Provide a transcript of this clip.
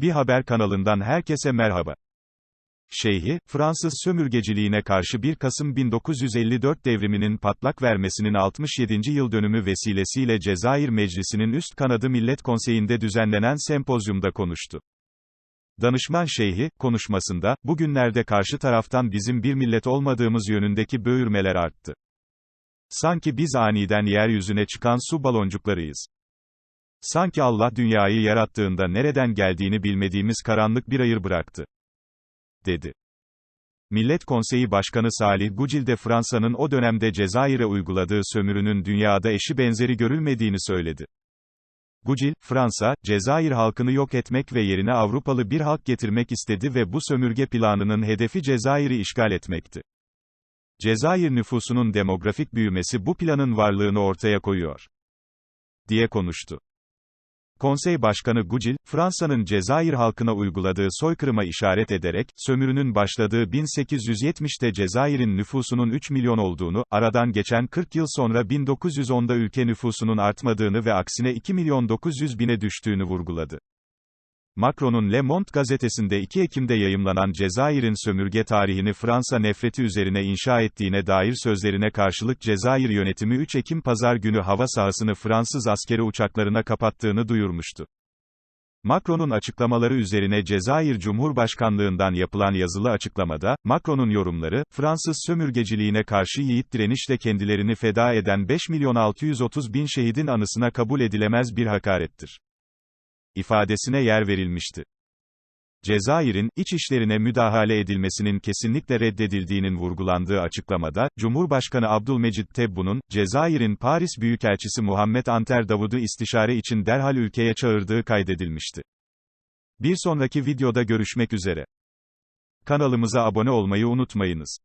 Bir haber kanalından herkese merhaba. Şeyhi, Fransız sömürgeciliğine karşı 1 Kasım 1954 devriminin patlak vermesinin 67. yıl dönümü vesilesiyle Cezayir Meclisi'nin üst kanadı Millet Konseyi'nde düzenlenen sempozyumda konuştu. Danışman Şeyhi, konuşmasında, bugünlerde karşı taraftan bizim bir millet olmadığımız yönündeki böğürmeler arttı. Sanki biz aniden yeryüzüne çıkan su baloncuklarıyız. Sanki Allah dünyayı yarattığında nereden geldiğini bilmediğimiz karanlık bir ayır bıraktı. dedi. Millet Konseyi Başkanı Salih Gucil de Fransa'nın o dönemde Cezayir'e uyguladığı sömürünün dünyada eşi benzeri görülmediğini söyledi. Gucil, Fransa, Cezayir halkını yok etmek ve yerine Avrupalı bir halk getirmek istedi ve bu sömürge planının hedefi Cezayir'i işgal etmekti. Cezayir nüfusunun demografik büyümesi bu planın varlığını ortaya koyuyor. diye konuştu. Konsey Başkanı Gucil, Fransa'nın Cezayir halkına uyguladığı soykırıma işaret ederek, sömürünün başladığı 1870'te Cezayir'in nüfusunun 3 milyon olduğunu, aradan geçen 40 yıl sonra 1910'da ülke nüfusunun artmadığını ve aksine 2 milyon 900 bine düştüğünü vurguladı. Macron'un Le Monde gazetesinde 2 Ekim'de yayımlanan Cezayir'in sömürge tarihini Fransa nefreti üzerine inşa ettiğine dair sözlerine karşılık Cezayir yönetimi 3 Ekim pazar günü hava sahasını Fransız askeri uçaklarına kapattığını duyurmuştu. Macron'un açıklamaları üzerine Cezayir Cumhurbaşkanlığından yapılan yazılı açıklamada, Macron'un yorumları, Fransız sömürgeciliğine karşı yiğit direnişle kendilerini feda eden 5 milyon 630 bin şehidin anısına kabul edilemez bir hakarettir ifadesine yer verilmişti. Cezayir'in, iç işlerine müdahale edilmesinin kesinlikle reddedildiğinin vurgulandığı açıklamada, Cumhurbaşkanı Abdülmecit Tebbu'nun, Cezayir'in Paris Büyükelçisi Muhammed Anter Davud'u istişare için derhal ülkeye çağırdığı kaydedilmişti. Bir sonraki videoda görüşmek üzere. Kanalımıza abone olmayı unutmayınız.